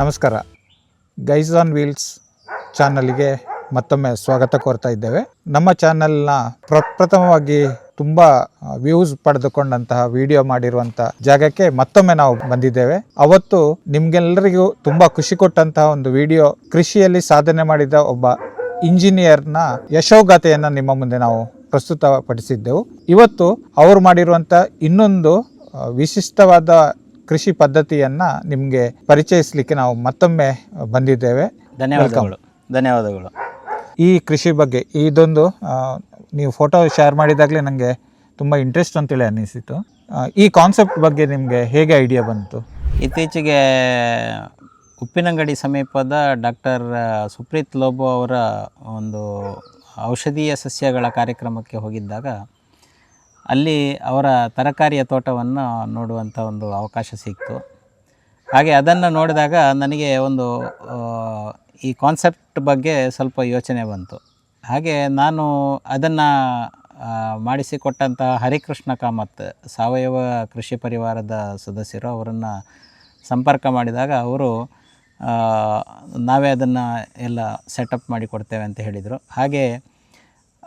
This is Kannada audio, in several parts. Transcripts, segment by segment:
ನಮಸ್ಕಾರ. ಗೈಸ್ ಆನ್ ವೀಲ್ಸ್ ಚಾನಲ್ಗೆ ಮತ್ತೊಮ್ಮೆ ಸ್ವಾಗತ ಕೋರ್ತಾ ಇದ್ದೇವೆ. ನಮ್ಮ ಚಾನಲ್ನ ಪ್ರಪ್ರಥಮವಾಗಿ ತುಂಬ ವ್ಯೂಸ್ ಪಡೆದುಕೊಂಡಂತಹ ವಿಡಿಯೋ ಮಾಡಿರುವಂಥ ಜಾಗಕ್ಕೆ ಮತ್ತೊಮ್ಮೆ ನಾವು ಬಂದಿದ್ದೇವೆ. ಅವತ್ತು ನಿಮ್ಗೆಲ್ಲರಿಗೂ ತುಂಬ ಖುಷಿ ಕೊಟ್ಟಂತಹ ಒಂದು ವಿಡಿಯೋ ಕೃಷಿಯಲ್ಲಿ ಸಾಧನೆ ಮಾಡಿದ ಒಬ್ಬ ಇಂಜಿನಿಯರ್ನ ಯಶೋಗಾಥೆಯನ್ನು ನಿಮ್ಮ ಮುಂದೆ ನಾವು ಪ್ರಸ್ತುತಪಡಿಸಿದ್ದೆವು. ಇವತ್ತು ಅವರು ಮಾಡಿರುವಂಥ ಇನ್ನೊಂದು ವಿಶಿಷ್ಟವಾದ ಕೃಷಿ ಪದ್ಧತಿಯನ್ನ ನಿಮಗೆ ಪರಿಚಯಿಸಲಿಕ್ಕೆ ನಾವು ಮತ್ತೊಮ್ಮೆ ಬಂದಿದ್ದೇವೆ. ಧನ್ಯವಾದಗಳು. ಧನ್ಯವಾದಗಳು. ಈ ಕೃಷಿ ಬಗ್ಗೆ ಇದೊಂದು ನೀವು ಫೋಟೋ ಶೇರ್ ಮಾಡಿದಾಗಲೇ ನನಗೆ ತುಂಬ ಇಂಟ್ರೆಸ್ಟ್ ಅಂತೇಳಿ ಅನ್ನಿಸಿತು. ಈ ಕಾನ್ಸೆಪ್ಟ್ ಬಗ್ಗೆ ನಿಮಗೆ ಹೇಗೆ ಐಡಿಯಾ ಬಂತು? ಇತ್ತೀಚೆಗೆ ಉಪ್ಪಿನಂಗಡಿ ಸಮೀಪದ ಡಾಕ್ಟರ್ ಸುಪ್ರೀತ್ ಲೋಬೋ ಅವರ ಒಂದು ಔಷಧೀಯ ಸಸ್ಯಗಳ ಕಾರ್ಯಕ್ರಮಕ್ಕೆ ಹೋಗಿದ್ದಾಗ ಅಲ್ಲಿ ಅವರ ತರಕಾರಿಯ ತೋಟವನ್ನು ನೋಡುವಂಥ ಒಂದು ಅವಕಾಶ ಸಿಕ್ತು. ಹಾಗೆ ಅದನ್ನು ನೋಡಿದಾಗ ನನಗೆ ಒಂದು ಈ ಕಾನ್ಸೆಪ್ಟ್ ಬಗ್ಗೆ ಸ್ವಲ್ಪ ಯೋಚನೆ ಬಂತು. ಹಾಗೆ ನಾನು ಅದನ್ನು ಮಾಡಿಸಿಕೊಟ್ಟಂತಹ ಹರಿಕೃಷ್ಣ ಕಾಮತ್, ಸಾವಯವ ಕೃಷಿ ಪರಿವಾರದ ಸದಸ್ಯರು ಅವರನ್ನು ಸಂಪರ್ಕ ಮಾಡಿದಾಗ ಅವರು ನಾವೇ ಅದನ್ನು ಎಲ್ಲ ಸೆಟಪ್ ಮಾಡಿಕೊಡ್ತೇವೆ ಅಂತ ಹೇಳಿದರು. ಹಾಗೆ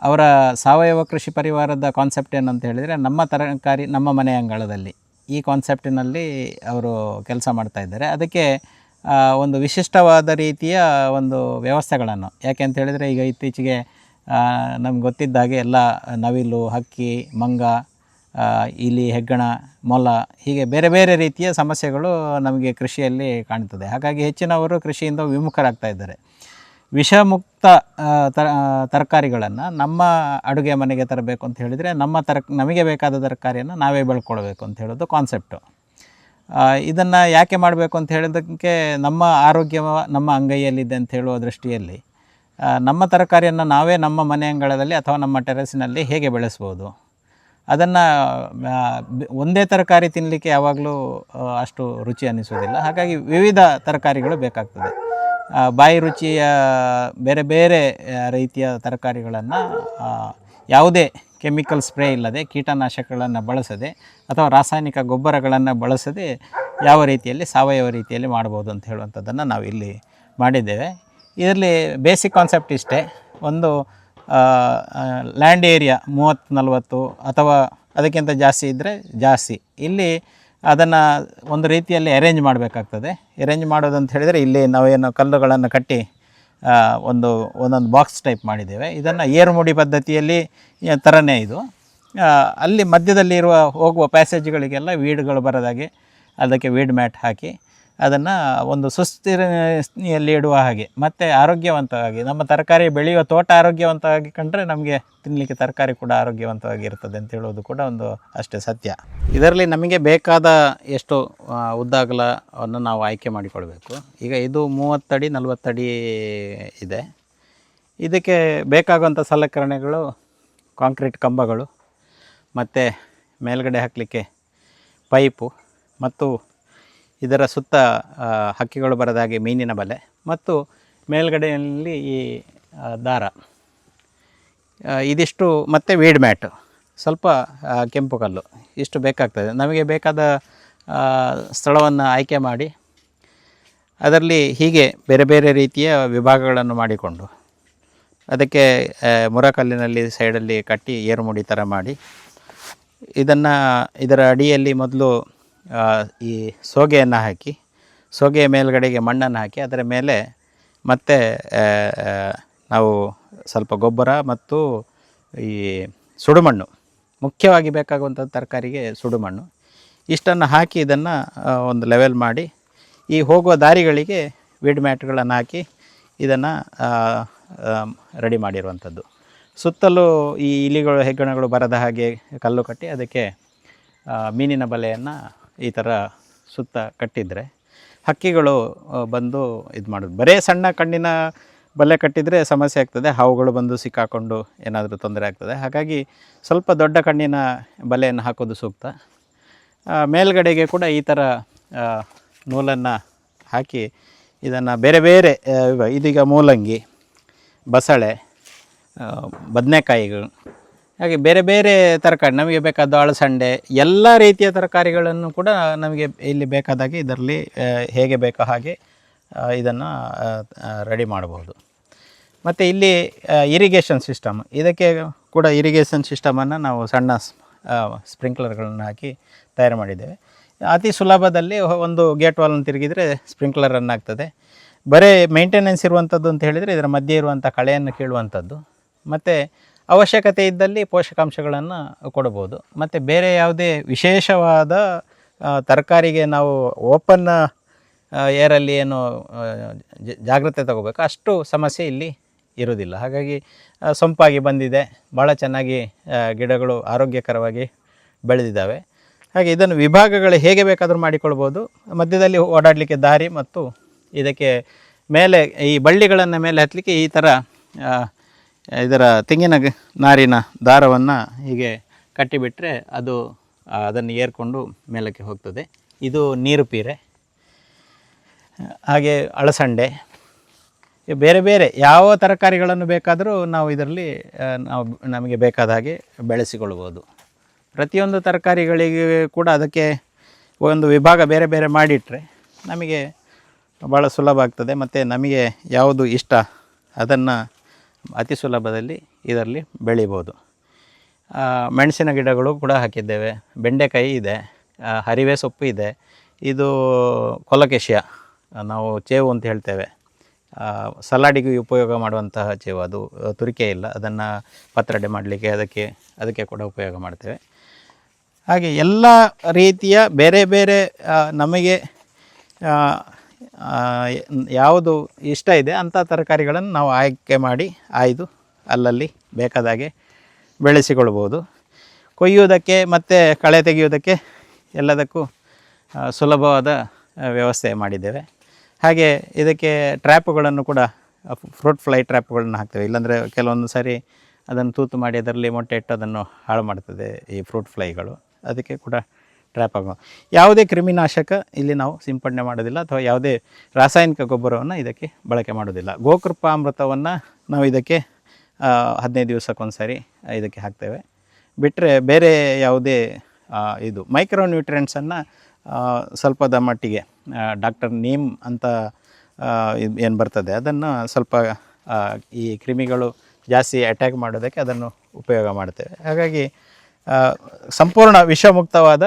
ಅವರ ಸಾವಯವ ಕೃಷಿ ಪರಿವಾರದ ಕಾನ್ಸೆಪ್ಟ್ ಏನಂತ ಹೇಳಿದರೆ ನಮ್ಮ ತರಕಾರಿ, ನಮ್ಮ ಮನೆ ಅಂಗಳದಲ್ಲಿ ಈ ಕಾನ್ಸೆಪ್ಟಿನಲ್ಲಿ ಅವರು ಕೆಲಸ ಮಾಡ್ತಾ ಇದ್ದಾರೆ. ಅದಕ್ಕೆ ಒಂದು ವಿಶಿಷ್ಟವಾದ ರೀತಿಯ ಒಂದು ವ್ಯವಸ್ಥೆಗಳನ್ನು. ಯಾಕೆ ಅಂತ ಹೇಳಿದರೆ ಈಗ ಇತ್ತೀಚೆಗೆ ನಮ್ಗೆ ಗೊತ್ತಿದ್ದ ಹಾಗೆ ಎಲ್ಲ ನವಿಲು, ಹಕ್ಕಿ, ಮಂಗ ಇಲಿ, ಹೆಗ್ಗಣ, ಮೊಲ, ಹೀಗೆ ಬೇರೆ ಬೇರೆ ರೀತಿಯ ಸಮಸ್ಯೆಗಳು ನಮಗೆ ಕೃಷಿಯಲ್ಲಿ ಕಾಣ್ತದೆ. ಹಾಗಾಗಿ ಹೆಚ್ಚಿನವರು ಕೃಷಿಯಿಂದ ವಿಮುಖರಾಗ್ತಾ ಇದ್ದಾರೆ. ವಿಷಮುಕ್ತ ತರ ತರಕಾರಿಗಳನ್ನು ನಮ್ಮ ಅಡುಗೆ ಮನೆಗೆ ತರಬೇಕು ಅಂತ ಹೇಳಿದರೆ ನಮ್ಮ ತರ, ನಮಗೆ ಬೇಕಾದ ತರಕಾರಿಯನ್ನು ನಾವೇ ಬೆಳ್ಕೊಳ್ಬೇಕು ಅಂತ ಹೇಳೋದು ಕಾನ್ಸೆಪ್ಟು ಇದನ್ನು ಯಾಕೆ ಮಾಡಬೇಕು ಅಂತ ಹೇಳೋದಕ್ಕೆ ನಮ್ಮ ಆರೋಗ್ಯ ನಮ್ಮ ಅಂಗೈಯಲ್ಲಿದೆ ಅಂತ ಹೇಳುವ ದೃಷ್ಟಿಯಲ್ಲಿ ನಮ್ಮ ತರಕಾರಿಯನ್ನು ನಾವೇ ನಮ್ಮ ಮನೆ ಅಂಗಳದಲ್ಲಿ ಅಥವಾ ನಮ್ಮ ಟೆರೆಸಿನಲ್ಲಿ ಹೇಗೆ ಬೆಳೆಸ್ಬೋದು? ಅದನ್ನು ಒಂದೇ ತರಕಾರಿ ತಿನ್ನಲಿಕ್ಕೆ ಯಾವಾಗಲೂ ಅಷ್ಟು ರುಚಿ ಅನ್ನಿಸೋದಿಲ್ಲ ಹಾಗಾಗಿ ವಿವಿಧ ತರಕಾರಿಗಳು ಬೇಕಾಗ್ತದೆ. ಬಾಯಿ ರುಚಿಯ ಬೇರೆ ಬೇರೆ ರೀತಿಯ ತರಕಾರಿಗಳನ್ನು ಯಾವುದೇ ಕೆಮಿಕಲ್ ಸ್ಪ್ರೇ ಇಲ್ಲದೆ ಕೀಟನಾಶಕಗಳನ್ನು ಬಳಸದೆ ಅಥವಾ ರಾಸಾಯನಿಕ ಗೊಬ್ಬರಗಳನ್ನು ಬಳಸದೆ ಯಾವ ರೀತಿಯಲ್ಲಿ, ಸಾವಯವ ರೀತಿಯಲ್ಲಿ ಮಾಡ್ಬೋದು ಅಂತ ಹೇಳುವಂಥದ್ದನ್ನು ನಾವು ಇಲ್ಲಿ ಮಾಡಿದ್ದೇವೆ. ಇದರಲ್ಲಿ ಬೇಸಿಕ್ ಕಾನ್ಸೆಪ್ಟ್ ಇಷ್ಟೇ. ಒಂದು ಲ್ಯಾಂಡ್ ಏರಿಯಾ ಮೂವತ್ತು ನಲವತ್ತು ಅಥವಾ ಅದಕ್ಕಿಂತ ಜಾಸ್ತಿ ಇದ್ದರೆ ಜಾಸ್ತಿ. ಇಲ್ಲಿ ಅದನ್ನು ಒಂದು ರೀತಿಯಲ್ಲಿ ಅರೇಂಜ್ ಮಾಡಬೇಕಾಗ್ತದೆ. ಅರೇಂಜ್ ಮಾಡೋದು ಅಂತ ಹೇಳಿದರೆ ಇಲ್ಲಿ ನಾವೇನು ಕಲ್ಲುಗಳನ್ನು ಕಟ್ಟಿ ಒಂದು, ಒಂದೊಂದು ಬಾಕ್ಸ್ ಟೈಪ್ ಮಾಡಿದ್ದೇವೆ. ಇದನ್ನು ಏರುಮುಡಿ ಪದ್ಧತಿಯಲ್ಲಿ ಥರನೇ ಇದು. ಅಲ್ಲಿ ಮಧ್ಯದಲ್ಲಿ ಇರುವ ಹೋಗುವ ಪ್ಯಾಸೇಜ್ಗಳಿಗೆಲ್ಲ ವೀಡ್ಗಳು ಬರದಾಗೆ ಅದಕ್ಕೆ ವೀಡ್ ಮ್ಯಾಟ್ ಹಾಕಿ ಅದನ್ನು ಒಂದು ಸುಸ್ಥಿತಿಯಲ್ಲಿ ಇಡುವ ಹಾಗೆ, ಮತ್ತು ಆರೋಗ್ಯವಂತವಾಗಿ, ನಮ್ಮ ತರಕಾರಿ ಬೆಳೆಯುವ ತೋಟ ಆರೋಗ್ಯವಂತವಾಗಿ ಕಂಡ್ರೆ ನಮಗೆ ತಿನ್ನಲಿಕ್ಕೆ ತರಕಾರಿ ಕೂಡ ಆರೋಗ್ಯವಂತವಾಗಿ ಇರ್ತದೆ ಅಂತ ಹೇಳೋದು ಕೂಡ ಒಂದು ಅಷ್ಟೇ ಸತ್ಯ. ಇದರಲ್ಲಿ ನಮಗೆ ಬೇಕಾದ ಎಷ್ಟು ಉದ್ದಾಗಲವನ್ನು ನಾವು ಆಯ್ಕೆ ಮಾಡಿಕೊಳ್ಬೇಕು. ಈಗ ಇದು ಮೂವತ್ತಡಿ, ನಲವತ್ತಡಿ ಇದೆ. ಇದಕ್ಕೆ ಬೇಕಾಗುವಂಥ ಸಲಕರಣೆಗಳು ಕಾಂಕ್ರೀಟ್ ಕಂಬಗಳು, ಮತ್ತು ಮೇಲ್ಗಡೆ ಹಾಕಲಿಕ್ಕೆ ಪೈಪು, ಮತ್ತು ಇದರ ಸುತ್ತ ಹಕ್ಕಿಗಳು ಬರದ ಹಾಗೆ ಮೀನಿನ ಬಲೆ ಮತ್ತು ಮೇಲ್ಗಡೆಯಲ್ಲಿ ಈ ದಾರ. ಇದಿಷ್ಟು ಮತ್ತು ವೀಡ್ ಮ್ಯಾಟ್ ಸ್ವಲ್ಪ ಕೆಂಪು ಕಲ್ಲು. ಇಷ್ಟು ಬೇಕಾಗ್ತದೆ. ನಮಗೆ ಬೇಕಾದ ಸ್ಥಳವನ್ನು ಆಯ್ಕೆ ಮಾಡಿ, ಅದರಲ್ಲಿ ಹೀಗೆ ಬೇರೆ ಬೇರೆ ರೀತಿಯ ವಿಭಾಗಗಳನ್ನು ಮಾಡಿಕೊಂಡು, ಅದಕ್ಕೆ ಮುರಕಲ್ಲಿನಲ್ಲಿ ಸೈಡಲ್ಲಿ ಕಟ್ಟಿ ಏರುಮುಡಿ ಥರ ಮಾಡಿ, ಇದನ್ನು, ಇದರ ಅಡಿಯಲ್ಲಿ ಮೊದಲು ಈ ಸೋಗೆಯನ್ನು ಹಾಕಿ, ಸೋಗೆಯ ಮೇಲುಗಡೆಗೆ ಮಣ್ಣನ್ನು ಹಾಕಿ, ಅದರ ಮೇಲೆ ಮತ್ತೆ ನಾವು ಸ್ವಲ್ಪ ಗೊಬ್ಬರ ಮತ್ತು ಈ ಸುಡುಮಣ್ಣು, ಮುಖ್ಯವಾಗಿ ಬೇಕಾಗುವಂಥ ತರಕಾರಿಗೆ ಸುಡುಮಣ್ಣು, ಇಷ್ಟನ್ನು ಹಾಕಿ ಇದನ್ನು ಒಂದು ಲೆವೆಲ್ ಮಾಡಿ, ಈ ಹೋಗುವ ದಾರಿಗಳಿಗೆ ವಿಡ್ ಮ್ಯಾಟ್ಗಳನ್ನು ಹಾಕಿ ಇದನ್ನು ರೆಡಿ ಮಾಡಿರುವಂಥದ್ದು. ಸುತ್ತಲೂ ಈ ಇಲಿಗಳು, ಹೆಗ್ಗಣಗಳು ಬರದ ಹಾಗೆ ಕಲ್ಲು ಕಟ್ಟಿ ಅದಕ್ಕೆ ಮೀನಿನ ಬಲೆಯನ್ನು ಈ ಥರ ಸುತ್ತ ಕಟ್ಟಿದರೆ ಹಕ್ಕಿಗಳು ಬಂದು ಇದು ಮಾಡೋದು. ಬರೇ ಸಣ್ಣ ಕಣ್ಣಿನ ಬಲೆ ಕಟ್ಟಿದರೆ ಸಮಸ್ಯೆ ಆಗ್ತದೆ, ಹಾವುಗಳು ಬಂದು ಸಿಕ್ಕಾಕೊಂಡು ಏನಾದರೂ ತೊಂದರೆ ಆಗ್ತದೆ. ಹಾಗಾಗಿ ಸ್ವಲ್ಪ ದೊಡ್ಡ ಕಣ್ಣಿನ ಬಲೆಯನ್ನು ಹಾಕೋದು ಸೂಕ್ತ. ಮೇಲ್ಗಡೆಗೆ ಕೂಡ ಈ ಥರ ನೂಲನ್ನು ಹಾಕಿ ಇದನ್ನು ಬೇರೆ ಬೇರೆ ಇದೀಗ ಮೂಲಂಗಿ, ಬಸಳೆ ಬದನೆಕಾಯಿಗಳು ಹಾಗೆ ಬೇರೆ ಬೇರೆ ತರಕಾರಿ, ನಮಗೆ ಬೇಕಾದ ಅಳಸಂಡೆ ಎಲ್ಲ ರೀತಿಯ ತರಕಾರಿಗಳನ್ನು ಕೂಡ ನಮಗೆ ಇಲ್ಲಿ ಬೇಕಾದಾಗೆ ಇದರಲ್ಲಿ ಹೇಗೆ ಬೇಕೋ ಹಾಗೆ ಇದನ್ನು ರೆಡಿ ಮಾಡಬಹುದು. ಮತ್ತು ಇಲ್ಲಿ ಇರಿಗೇಷನ್ ಸಿಸ್ಟಮ್ ಇದಕ್ಕೆ ಕೂಡ ಇರಿಗೇಷನ್ ಸಿಸ್ಟಮನ್ನು ನಾವು ಸಣ್ಣ ಸ್ಪ್ರಿಂಕ್ಲರ್ಗಳನ್ನು ಹಾಕಿ ತಯಾರು ಮಾಡಿದ್ದೇವೆ. ಅತಿ ಸುಲಭದಲ್ಲಿ ಒಂದು ಗೇಟ್ ವಾಲನ್ನು ತಿರುಗಿದರೆ ಸ್ಪ್ರಿಂಕ್ಲರ್ ರನ್ ಆಗ್ತದೆ. ಬರೀ ಮೇಂಟೆನೆನ್ಸ್ ಇರುವಂಥದ್ದು ಅಂತ ಹೇಳಿದರೆ ಇದರ ಮಧ್ಯೆ ಇರುವಂಥ ಕಳೆಯನ್ನು ಕೀಳುವಂಥದ್ದು ಮತ್ತು ಅವಶ್ಯಕತೆ ಇದ್ದಲ್ಲಿ ಪೋಷಕಾಂಶಗಳನ್ನು ಕೊಡ್ಬೋದು ಮತ್ತು ಬೇರೆ ಯಾವುದೇ ವಿಶೇಷವಾದ ತರಕಾರಿಗೆ ನಾವು ಓಪನ್ ಏರಲ್ಲಿ ಏನು ಜಾಗ್ರತೆ ತಗೋಬೇಕು, ಅಷ್ಟು ಸಮಸ್ಯೆ ಇಲ್ಲಿ ಇರುವುದಿಲ್ಲ. ಹಾಗಾಗಿ ಸೊಂಪಾಗಿ ಬಂದಿದೆ. ಭಾಳ ಚೆನ್ನಾಗಿ ಗಿಡಗಳು ಆರೋಗ್ಯಕರವಾಗಿ ಬೆಳೆದಿದ್ದಾವೆ. ಹಾಗೆ ಇದನ್ನು ವಿಭಾಗಗಳು ಹೇಗೆ ಬೇಕಾದರೂ ಮಾಡಿಕೊಳ್ಬೋದು. ಮಧ್ಯದಲ್ಲಿ ಓಡಾಡಲಿಕ್ಕೆ ದಾರಿ ಮತ್ತು ಇದಕ್ಕೆ ಮೇಲೆ, ಈ ಬಳ್ಳಿಗಳನ್ನು ಮೇಲೆ ಹತ್ತಲಿಕ್ಕೆ ಈ ಥರ ಇದರ ತೆಂಗಿನ ನಾರಿನ ದಾರವನ್ನು ಹೀಗೆ ಕಟ್ಟಿಬಿಟ್ರೆ ಅದು ಅದನ್ನು ಏರ್ಕೊಂಡು ಮೇಲಕ್ಕೆ ಹೋಗ್ತದೆ. ಇದು ನೀರು ಪೀರೆ ಹಾಗೆ ಅಳಸಂಡೆ. ಬೇರೆ ಬೇರೆ ಯಾವ ತರಕಾರಿಗಳನ್ನು ಬೇಕಾದರೂ ನಾವು ಇದರಲ್ಲಿ ನಾವು ನಮಗೆ ಬೇಕಾದ ಹಾಗೆ ಬೆಳೆಸಿಕೊಳ್ಬೋದು. ಪ್ರತಿಯೊಂದು ತರಕಾರಿಗಳಿಗೆ ಕೂಡ ಅದಕ್ಕೆ ಒಂದು ವಿಭಾಗ ಬೇರೆ ಬೇರೆ ಮಾಡಿಟ್ಟರೆ ನಮಗೆ ಭಾಳ ಸುಲಭ ಆಗ್ತದೆ. ಮತ್ತು ನಮಗೆ ಯಾವುದು ಇಷ್ಟ ಅದನ್ನು ಅತಿ ಸುಲಭದಲ್ಲಿ ಇದರಲ್ಲಿ ಬೆಳಿಬೋದು. ಮೆಣಸಿನ ಗಿಡಗಳು ಕೂಡ ಹಾಕಿದ್ದೇವೆ. ಬೆಂಡೆಕಾಯಿ ಇದೆ ಹರಿವೆ ಸೊಪ್ಪು ಇದೆ. ಇದು ಕೊಲಕೆಶಿಯ ನಾವು ಚೇವು ಅಂತ ಹೇಳ್ತೇವೆ. ಸಲಾಡಿಗೆ ಉಪಯೋಗ ಮಾಡುವಂತಹ ಚೇವು ಅದು. ತುರಿಕೆ ಇಲ್ಲ, ಅದನ್ನು ಪತ್ರಡೆ ಮಾಡಲಿಕ್ಕೆ ಅದಕ್ಕೆ ಅದಕ್ಕೆ ಕೂಡ ಉಪಯೋಗ ಮಾಡ್ತೇವೆ. ಹಾಗೆ ಎಲ್ಲ ರೀತಿಯ ಬೇರೆ ಬೇರೆ ನಮಗೆ ಯಾವುದು ಇಷ್ಟ ಇದೆ ಅಂಥ ತರಕಾರಿಗಳನ್ನು ನಾವು ಆಯ್ಕೆ ಮಾಡಿ ಆಯ್ದು ಅಲ್ಲಲ್ಲಿ ಬೇಕಾದಾಗೆ ಬೆಳೆಸಿಕೊಳ್ಬೋದು. ಕೊಯ್ಯುವುದಕ್ಕೆ ಮತ್ತು ಕಳೆ ತೆಗೆಯುವುದಕ್ಕೆ ಎಲ್ಲದಕ್ಕೂ ಸುಲಭವಾದ ವ್ಯವಸ್ಥೆ ಮಾಡಿದ್ದೇವೆ. ಹಾಗೆ ಇದಕ್ಕೆ ಟ್ರ್ಯಾಪುಗಳನ್ನು ಕೂಡ ಫ್ರೂಟ್ ಫ್ಲೈ ಟ್ರ್ಯಾಪ್ಗಳನ್ನು ಹಾಕ್ತೇವೆ. ಇಲ್ಲಾಂದರೆ ಕೆಲವೊಂದು ಸಾರಿ ಅದನ್ನು ತೂತು ಮಾಡಿ ಅದರಲ್ಲಿ ಮೊಟ್ಟೆ ಇಟ್ಟು ಅದನ್ನು ಹಾಳು ಮಾಡ್ತದೆ ಈ ಫ್ರೂಟ್ ಫ್ಲೈಗಳು. ಅದಕ್ಕೆ ಕೂಡ ಟ್ರ್ಯಾಪ್ ಆಗೋ ಯಾವುದೇ ಕ್ರಿಮಿನಾಶಕ ಇಲ್ಲಿ ನಾವು ಸಿಂಪಡಣೆ ಮಾಡೋದಿಲ್ಲ ಅಥವಾ ಯಾವುದೇ ರಾಸಾಯನಿಕ ಗೊಬ್ಬರವನ್ನು ಇದಕ್ಕೆ ಬಳಕೆ ಮಾಡೋದಿಲ್ಲ. ಗೋಕೃಪಾಮೃತವನ್ನು ನಾವು ಇದಕ್ಕೆ ಹದಿನೈದು ದಿವಸಕ್ಕೊಂದು ಸಾರಿ ಇದಕ್ಕೆ ಹಾಕ್ತೇವೆ. ಬಿಟ್ಟರೆ ಬೇರೆ ಯಾವುದೇ ಇದು ಮೈಕ್ರೋ ನ್ಯೂಟ್ರಿಯೆಂಟ್ಸನ್ನು ಸ್ವಲ್ಪದ ಮಟ್ಟಿಗೆ ಡಾಕ್ಟರ್ ನೀಮ್ ಅಂತ ಏನು ಬರ್ತದೆ ಅದನ್ನು ಸ್ವಲ್ಪ ಈ ಕ್ರಿಮಿಗಳು ಜಾಸ್ತಿ ಅಟ್ಯಾಕ್ ಮಾಡೋದಕ್ಕೆ ಅದನ್ನು ಉಪಯೋಗ ಮಾಡ್ತೇವೆ. ಹಾಗಾಗಿ ಸಂಪೂರ್ಣ ವಿಷಮುಕ್ತವಾದ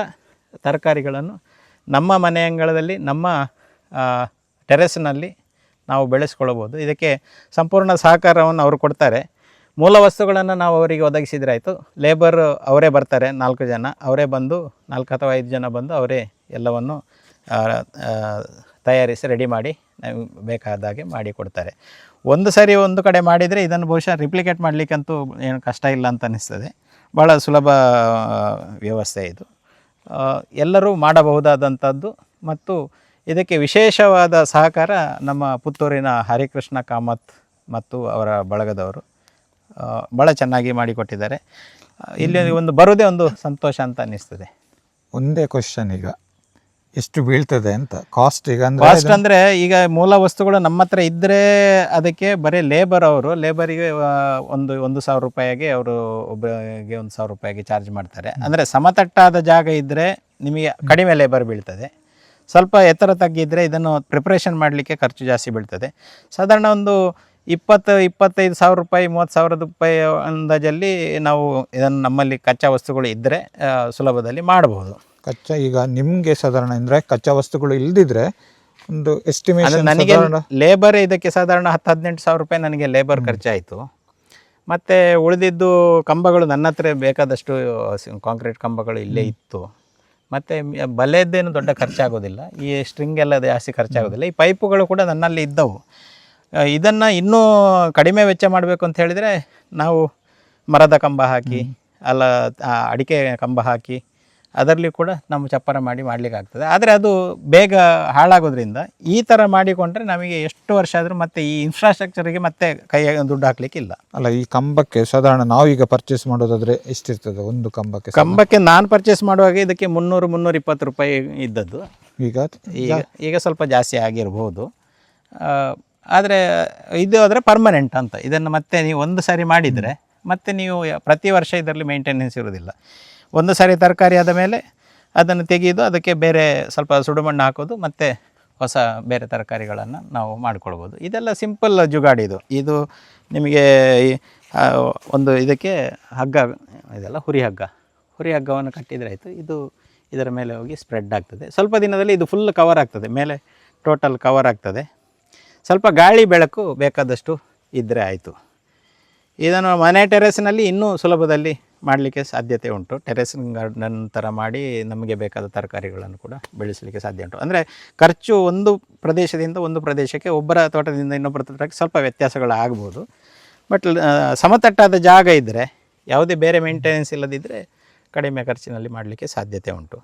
ತರಕಾರಿಗಳನ್ನು ನಮ್ಮ ಮನೆ ಅಂಗಳದಲ್ಲಿ ನಮ್ಮ ಟೆರೆಸ್ನಲ್ಲಿ ನಾವು ಬೆಳೆಸ್ಕೊಳ್ಬೋದು. ಇದಕ್ಕೆ ಸಂಪೂರ್ಣ ಸಹಕಾರವನ್ನು ಅವರು ಕೊಡ್ತಾರೆ. ಮೂಲ ವಸ್ತುಗಳನ್ನು ನಾವು ಅವರಿಗೆ ಒದಗಿಸಿದರೆ ಆಯಿತು. ಲೇಬರ್ ಅವರೇ ಬರ್ತಾರೆ, ನಾಲ್ಕು ಜನ. ಅವರೇ ಬಂದು, ನಾಲ್ಕು ಅಥವಾ ಐದು ಜನ ಬಂದು ಅವರೇ ಎಲ್ಲವನ್ನು ತಯಾರಿಸಿ, ರೆಡಿ ಮಾಡಿ ನಮಗೆ ಬೇಕಾದ ಹಾಗೆ ಮಾಡಿ ಕೊಡ್ತಾರೆ. ಒಂದು ಸರಿ ಒಂದು ಕಡೆ ಮಾಡಿದರೆ ಇದನ್ನು ಬಹುಶಃ ರಿಪ್ಲಿಕೇಟ್ ಮಾಡಲಿಕ್ಕಂತೂ ಏನು ಕಷ್ಟ ಇಲ್ಲ ಅಂತ ಅನ್ನಿಸ್ತದೆ ಭಾಳ ಸುಲಭ ವ್ಯವಸ್ಥೆ ಇದು. ಎಲ್ಲರೂ ಮಾಡಬಹುದಾದಂಥದ್ದು ಮತ್ತು ಇದಕ್ಕೆ ವಿಶೇಷವಾದ ಸಹಕಾರ ನಮ್ಮ ಪುತ್ತೂರಿನ ಹರಿಕೃಷ್ಣ ಕಾಮತ್ ಮತ್ತು ಅವರ ಬಳಗದವರು ಭಾಳ ಚೆನ್ನಾಗಿ ಮಾಡಿಕೊಟ್ಟಿದ್ದಾರೆ. ಇಲ್ಲಿ ಒಂದು ಬರೋದೇ ಒಂದು ಸಂತೋಷ ಅಂತ ಅನ್ನಿಸ್ತದೆ. ಒಂದೇ ಕ್ವಶನ್ ಈಗ. ಎಷ್ಟು ಬೀಳ್ತದೆ ಅಂತ? ಕಾಸ್ಟ್ ಈಗ ಅಂದ್ರೆ ಕಾಸ್ಟ್ ಅಂದರೆ ಈಗ ಮೂಲ ವಸ್ತುಗಳು ನಮ್ಮ ಹತ್ರ ಇದ್ದರೆ ಅದಕ್ಕೆ ಬರೀ ಲೇಬರ್ ಅವರು ಲೇಬರಿಗೆ ಒಂದು ಒಂದು ಸಾವಿರ ರೂಪಾಯಿಗೆ ಅವರು ಒಬ್ಬರಿಗೆ ಒಂದು ಸಾವಿರ ರೂಪಾಯಿಗೆ ಚಾರ್ಜ್ ಮಾಡ್ತಾರೆ. ಅಂದರೆ ಸಮತಟ್ಟಾದ ಜಾಗ ಇದ್ದರೆ ನಿಮಗೆ ಕಡಿಮೆ ಲೇಬರ್ ಬೀಳ್ತದೆ. ಸ್ವಲ್ಪ ಎತ್ತರ ತಗ್ಗಿದ್ರೆ ಇದನ್ನು ಪ್ರಿಪ್ರೇಷನ್ ಮಾಡಲಿಕ್ಕೆ ಖರ್ಚು ಜಾಸ್ತಿ ಬೀಳ್ತದೆ. ಸಾಧಾರಣ ಒಂದು ಇಪ್ಪತ್ತು ಇಪ್ಪತ್ತೈದು ಸಾವಿರ ರೂಪಾಯಿ ಮೂವತ್ತು ಸಾವಿರದ ರೂಪಾಯಿ ಅಂದಾಜಲ್ಲಿ ನಾವು ಇದನ್ನು ನಮ್ಮಲ್ಲಿ ಕಚ್ಚಾ ವಸ್ತುಗಳು ಇದ್ದರೆ ಸುಲಭದಲ್ಲಿ ಮಾಡಬಹುದು. ಕಚ್ಚಾ ಈಗ ನಿಮಗೆ ಸಾಧಾರಣ ಅಂದರೆ ಕಚ್ಚಾ ವಸ್ತುಗಳು ಇಲ್ದಿದ್ರೆ ಒಂದು ಎಸ್ಟಿಮೇಷನ್ ನನಗೆ ಲೇಬರ್ ಇದಕ್ಕೆ ಸಾಧಾರಣ ಹತ್ತು ಹದಿನೆಂಟು ಸಾವಿರ ರೂಪಾಯಿ ನನಗೆ ಲೇಬರ್ ಖರ್ಚಾಯಿತು. ಮತ್ತು ಉಳಿದಿದ್ದು ಕಂಬಗಳು ನನ್ನ ಹತ್ರ ಬೇಕಾದಷ್ಟು ಕಾಂಕ್ರೀಟ್ ಕಂಬಗಳು ಇಲ್ಲೇ ಇತ್ತು. ಮತ್ತು ಬಲೆಯದ್ದೇನು ದೊಡ್ಡ ಖರ್ಚಾಗೋದಿಲ್ಲ. ಈ ಸ್ಟ್ರಿಂಗ್ ಎಲ್ಲ ಜಾಸ್ತಿ ಖರ್ಚಾಗೋದಿಲ್ಲ. ಈ ಪೈಪುಗಳು ಕೂಡ ನನ್ನಲ್ಲಿ ಇದ್ದವು. ಇದನ್ನು ಇನ್ನೂ ಕಡಿಮೆ ವೆಚ್ಚ ಮಾಡಬೇಕು ಅಂತ ಹೇಳಿದರೆ ನಾವು ಮರದ ಕಂಬ ಹಾಕಿ ಅಲ್ಲ ಅಡಿಕೆ ಕಂಬ ಹಾಕಿ ಅದರಲ್ಲಿ ಕೂಡ ನಮ್ಮ ಚಪ್ಪರ ಮಾಡಿ ಮಾಡ್ಲಿಕ್ಕೆ ಆಗ್ತದೆ ಆದರೆ ಅದು ಬೇಗ ಹಾಳಾಗೋದ್ರಿಂದ ಈ ಥರ ಮಾಡಿಕೊಂಡ್ರೆ ನಮಗೆ ಎಷ್ಟು ವರ್ಷ ಆದರೂ ಮತ್ತೆ ಈ ಇನ್ಫ್ರಾಸ್ಟ್ರಕ್ಚರಿಗೆ ಮತ್ತೆ ಕೈ ದುಡ್ಡು ಹಾಕ್ಲಿಕ್ಕಿಲ್ಲ. ಅಲ್ಲ ಈ ಕಂಬಕ್ಕೆ ಸಾಧಾರಣ ನಾವು ಈಗ ಪರ್ಚೇಸ್ ಮಾಡೋದಾದ್ರೆ ಎಷ್ಟಿರ್ತದೆ ಒಂದು ಕಂಬಕ್ಕೆ ಕಂಬಕ್ಕೆ ನಾನು ಪರ್ಚೇಸ್ ಮಾಡುವಾಗ ಇದಕ್ಕೆ ಮುನ್ನೂರು ಮುನ್ನೂರ ಇಪ್ಪತ್ತು ರೂಪಾಯಿ ಇದ್ದದ್ದು. ಈಗ ಈಗ ಈಗ ಸ್ವಲ್ಪ ಜಾಸ್ತಿ ಆಗಿರ್ಬೋದು. ಆದರೆ ಇದು ಆದರೆ ಪರ್ಮನೆಂಟ್ ಅಂತ. ಇದನ್ನು ಮತ್ತೆ ನೀವು ಒಂದು ಸಾರಿ ಮಾಡಿದರೆ ಮತ್ತೆ ನೀವು ಪ್ರತಿ ವರ್ಷ ಇದರಲ್ಲಿ ಮೇಂಟೆನೆನ್ಸ್ ಇರೋದಿಲ್ಲ ಒಂದು ಸಾರಿ ತರಕಾರಿ ಆದ ಮೇಲೆ ಅದನ್ನು ತೆಗೆಯೋದು ಅದಕ್ಕೆ ಬೇರೆ ಸ್ವಲ್ಪ ಸುಡುಮಣ್ಣು ಹಾಕೋದು ಮತ್ತು ಹೊಸ ಬೇರೆ ತರಕಾರಿಗಳನ್ನು ನಾವು ಮಾಡ್ಕೊಳ್ಬೋದು. ಇದೆಲ್ಲ ಸಿಂಪಲ್ ಜುಗಾಡಿ ಇದು. ಇದು ನಿಮಗೆ ಒಂದು ಇದಕ್ಕೆ ಹಗ್ಗ, ಇದೆಲ್ಲ ಹುರಿ ಹಗ್ಗ. ಹುರಿ ಹಗ್ಗವನ್ನು ಕಟ್ಟಿದರೆ ಆಯಿತು. ಇದು ಇದರ ಮೇಲೆ ಹೋಗಿ ಸ್ಪ್ರೆಡ್ ಆಗ್ತದೆ. ಸ್ವಲ್ಪ ದಿನದಲ್ಲಿ ಇದು ಫುಲ್ ಕವರ್ ಆಗ್ತದೆ. ಮೇಲೆ ಟೋಟಲ್ ಕವರ್ ಆಗ್ತದೆ. ಸ್ವಲ್ಪ ಗಾಳಿ ಬೆಳಕು ಬೇಕಾದಷ್ಟು ಇದ್ದರೆ ಆಯಿತು. ಇದನ್ನು ಮನೆ ಟೆರೆಸ್ನಲ್ಲಿ ಇನ್ನೂ ಸುಲಭದಲ್ಲಿ ಮಾಡಲಿಕ್ಕೆ ಸಾಧ್ಯತೆ ಉಂಟು. ಟೆರೆಸ್ ಗಾರ್ಡನ್ ಥರ ಮಾಡಿ ನಮಗೆ ಬೇಕಾದ ತರಕಾರಿಗಳನ್ನು ಕೂಡ ಬೆಳೆಸಲಿಕ್ಕೆ ಸಾಧ್ಯ ಉಂಟು. ಅಂದರೆ ಖರ್ಚು ಒಂದು ಪ್ರದೇಶದಿಂದ ಒಂದು ಪ್ರದೇಶಕ್ಕೆ ಒಬ್ಬರ ತೋಟದಿಂದ ಇನ್ನೊಬ್ಬರ ತೋಟಕ್ಕೆ ಸ್ವಲ್ಪ ವ್ಯತ್ಯಾಸಗಳು ಆಗ್ಬೋದು. ಬಟ್ ಸಮತಟ್ಟಾದ ಜಾಗ ಇದ್ದರೆ ಯಾವುದೇ ಬೇರೆ ಮೇಂಟೆನೆನ್ಸ್ ಇಲ್ಲದಿದ್ದರೆ ಕಡಿಮೆ ಖರ್ಚಿನಲ್ಲಿ ಮಾಡಲಿಕ್ಕೆ ಸಾಧ್ಯತೆ ಉಂಟು.